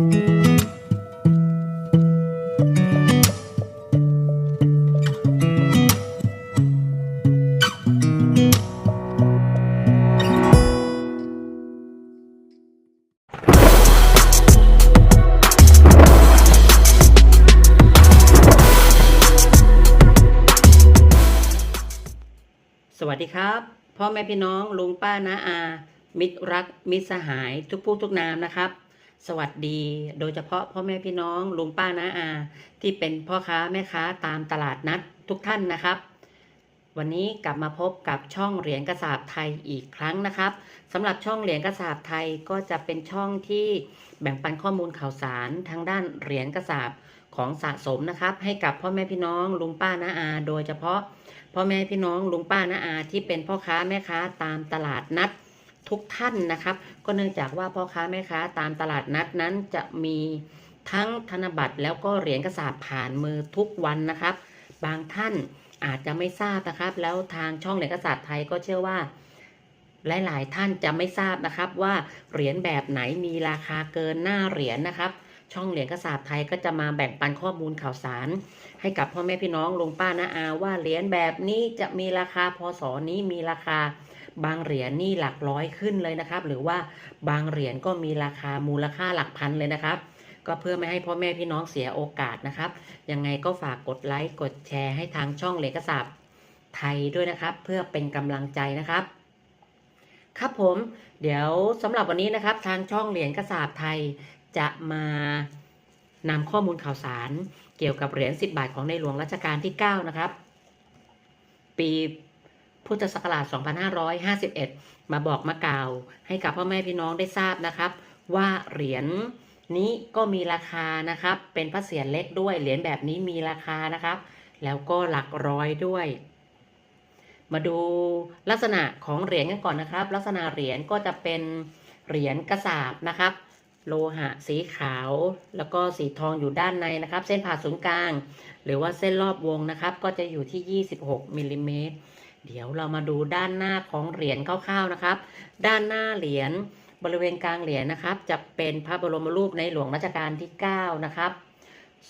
สวัสดีครับพ่อแม่พี่น้องลุงป้านาอา มิตรรักมิตรสหายทุกผู้ทุกนามนะครับ สวัสดี โดยเฉพาะพ่อแม่พี่น้องลุงป้าน้าอา ที่เป็นพ่อค้าแม่ค้าตามตลาดนัดทุกท่านนะครับ วันนี้กลับมาพบกับช่องเหรียญกระสาบไทยอีกครั้งนะครับสำหรับช่องเหรียญกระสาบไทยก็จะเป็นช่องที่แบ่งปันข้อมูลข่าวสารทางด้านเหรียญกระสาบของสะสมนะครับ ให้กับพ่อแม่พี่น้องลุงป้าน้าอา โดยเฉพาะพ่อแม่พี่น้องลุงป้าน้าอาที่เป็นพ่อค้าแม่ค้าตามตลาดนัด ทุกท่านนะครับ ก็เนื่องจากว่าพ่อค้าแม่ค้าตามตลาดนัดนั้นจะมีทั้งธนบัตรแล้วก็เหรียญกระสาบผ่านมือทุกวันนะครับ บางท่านอาจจะไม่ทราบนะครับ แล้วทางช่องเหรียญกระสาบไทยก็เชื่อว่า หลาย ๆ ท่านจะไม่ทราบนะครับ ว่าเหรียญแบบไหนมีราคาเกินหน้าเหรียญนะครับ ช่องเหรียญกระสาบไทยก็จะมาแบ่งปันข้อมูลข่าวสาร ให้กับพ่อแม่พี่น้องลุงป้าน้าอาว่าเหรียญแบบนี้จะมีราคาพศนี้มีราคา บางเหรียญนี่หลักร้อยขึ้นเลยนะครับ หรือว่าบางเหรียญก็มีราคามูลค่าหลักพันเลยนะครับ ก็เพื่อไม่ให้พ่อแม่พี่น้องเสียโอกาสนะครับ ยังไงก็ฝากกดไลค์กดแชร์ให้ทางช่องเหรียญกระสาบไทยด้วยนะครับ เพื่อเป็นกำลังใจนะครับ ครับผม เดี๋ยวสำหรับวันนี้นะครับ ทางช่องเหรียญกระสาบไทยจะมานำข้อมูลข่าวสารเกี่ยวกับเหรียญ10 บาทของในหลวงรัชกาลที่ 9 นะครับ ปี พุทธศักราช 2551 มาบอกมากล่าว ให้กับพ่อแม่พี่น้องได้ทราบนะครับ ว่าเหรียญนี้ก็มีราคานะครับ เป็นพระเศียรเล็กด้วยเหรียญแบบนี้มีราคานะครับ แล้วก็หลักร้อยด้วย มาดูลักษณะของเหรียญกันก่อนนะครับ ลักษณะเหรียญก็จะเป็นเหรียญกระสาบนะครับ โลหะสีขาว แล้วก็สีทองอยู่ด้านในนะครับ เส้นผ่าศูนย์กลาง หรือว่าเส้นรอบวงนะครับ ก็จะอยู่ที่ 26มิลลิเมตร เดี๋ยวเรามาดูด้านหน้าของเหรียญคร่าวๆนะครับ ด้านหน้าเหรียญบริเวณกลางเหรียญนะครับ จะเป็นพระบรมรูปในหลวงรัชกาลที่ 9 นะครับ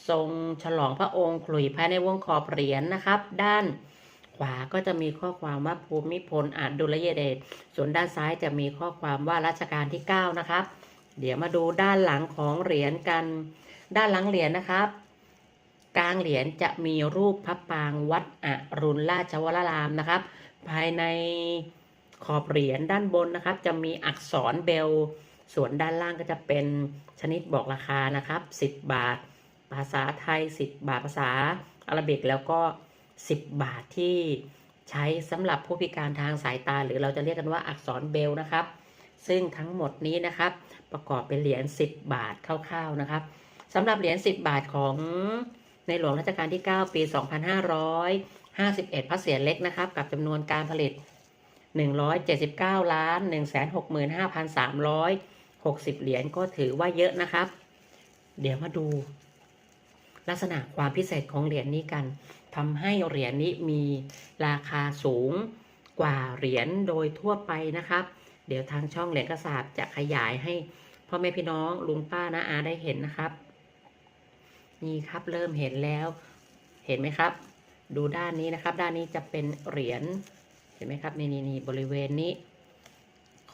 ทรงฉลองพระองค์ขลุ่ยภายในวงขอบเหรียญนะครับ ด้านขวาก็จะมีข้อความว่าภูมิพลอาจดุลยเดชส่วนด้านซ้ายจะมีข้อความว่ารัชกาลที่ 9 นะครับ เดี๋ยวมาดูด้านหลังของเหรียญกัน ด้านหลังเหรียญนะครับ กลางเหรียญจะมีรูปพระปางวัดอรุณราชวรารามนะครับ ภายในขอบเหรียญด้านบนนะครับ จะมีอักษรเบล ส่วนด้านล่างก็จะเป็นชนิดบอกราคานะครับ 10 บาท ภาษาไทย 10 บาทภาษาอาหรับิกแล้วก็ 10 บาทที่ใช้สำหรับผู้พิการทางสายตา หรือเราจะเรียกกันว่าอักษรเบลนะครับ ซึ่งทั้งหมดนี้นะครับ ประกอบเป็นเหรียญ10 บาทคร่าวๆนะครับสำหรับเหรียญ10 บาทของ ในหลวงรัชกาลที่ 9 ปี 2551 พระเศียรเล็กนะครับ กับจำนวนการผลิต 179 ล้าน 165,360 เหรียญก็ถือว่าเยอะนะครับ เดี๋ยวมาดู ลักษณะความพิเศษของเหรียญนี้กันทำให้เหรียญนี้มีราคาสูงกว่าเหรียญโดยทั่วไปนะครับ เดี๋ยวทางช่องเหรียญกระสาบจะขยายให้พ่อแม่พี่น้องลุงป้านะอาได้เห็นนะครับ นี่ครับเริ่มเห็นแล้ว เห็นไหมครับ ดูด้านนี้นะครับ ด้านนี้จะเป็นเหรียญเห็นไหมครับนี่นี่นี่บริเวณนี้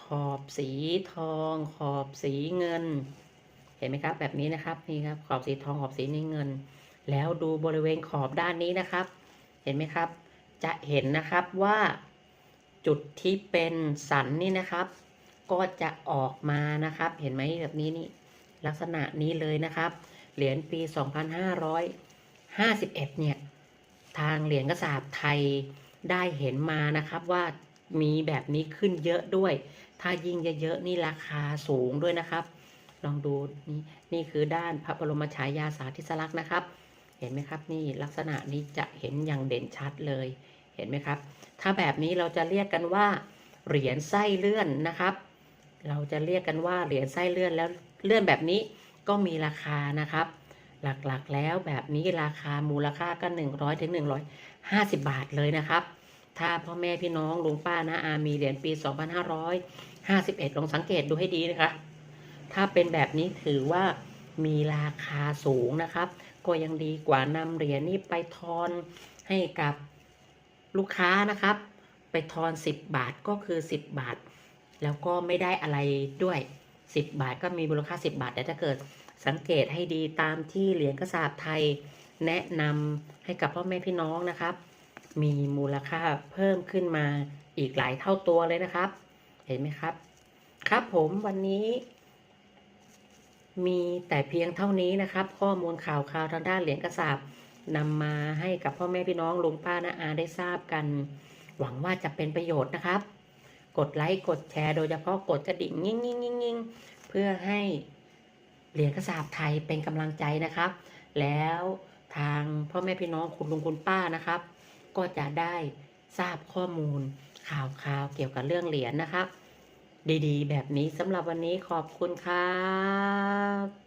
ขอบสีทอง ขอบสีเงิน เห็นไหมครับ แบบนี้นะครับนี่ครับ ขอบสีทองขอบสีนี้เงิน แล้วดูบริเวณขอบด้านนี้นะครับ เห็นไหมครับ จะเห็นนะครับว่าจุดที่เป็นสันนี่นะครับ ก็จะออกมานะครับ เห็นไหมแบบนี้นี่ลักษณะนี้เลยนะครับ เหรียญปี 2551 เนี่ย ทางเหรียญกระสาบไทยได้เห็นมานะครับว่ามีแบบนี้ขึ้นเยอะด้วย ถ้ายิ่งเยอะๆนี่ราคาสูงด้วยนะครับ ลองดูนี่นี่คือด้านพระบรมฉายาสาธิสลักษณ์นะครับ เห็นไหมครับนี่ลักษณะนี้จะเห็นอย่างเด่นชัดเลย เห็นไหมครับ ถ้าแบบนี้เราจะเรียกกันว่า เหรียญไส้เลื่อนนะครับ เราจะเรียกกันว่าเหรียญไส้เลื่อนแล้วเลื่อนแบบนี้ ก็มีราคานะครับ หลักๆแล้วแบบนี้ราคามูลค่าก็100ถึง150 บาทเลยนะครับ ถ้าพ่อแม่พี่น้องลุงป้านะอามีเหรียญปี 2551 ลองสังเกตดูให้ดีนะคะ ถ้าเป็นแบบนี้ถือว่ามีราคาสูงนะครับ ก็ยังดีกว่านำเหรียญนี้ไปทอนให้กับลูกค้านะครับ ไปทอน 10 บาทก็คือ 10 บาท แล้วก็ไม่ได้อะไรด้วย 10 บาทก็มีมูลค่า 10 บาท แต่ถ้าเกิดสังเกตให้ดีตามที่เหรียญกระสาบไทย แนะนำให้กับพ่อแม่พี่น้องนะครับ มีมูลค่าเพิ่มขึ้นมาอีกหลายเท่าตัวเลยนะครับ เห็นไหมครับ ครับผมวันนี้ มีแต่เพียงเท่านี้นะครับ ข้อมูลข่าวข่าวทางด้านเหรียญกระสาบนำมาให้กับพ่อแม่พี่น้องลุงป้าน้าอาได้ทราบกัน หวังว่าจะเป็นประโยชน์นะครับ กดไลค์กดแชร์โดยเฉพาะกดกระดิ่งยิ่งยิ่งยิ่งยิ่งเพื่อให้เหรียญกระสาบไทยเป็นกำลังใจนะครับ แล้วทางพ่อแม่พี่น้องคุณลุงคุณป้านะครับ ก็จะได้ทราบข้อมูลข่าวข่าวเกี่ยวกับเรื่องเหรียญนะครับ ดีๆ แบบนี้สำหรับวันนี้ขอบคุณครับ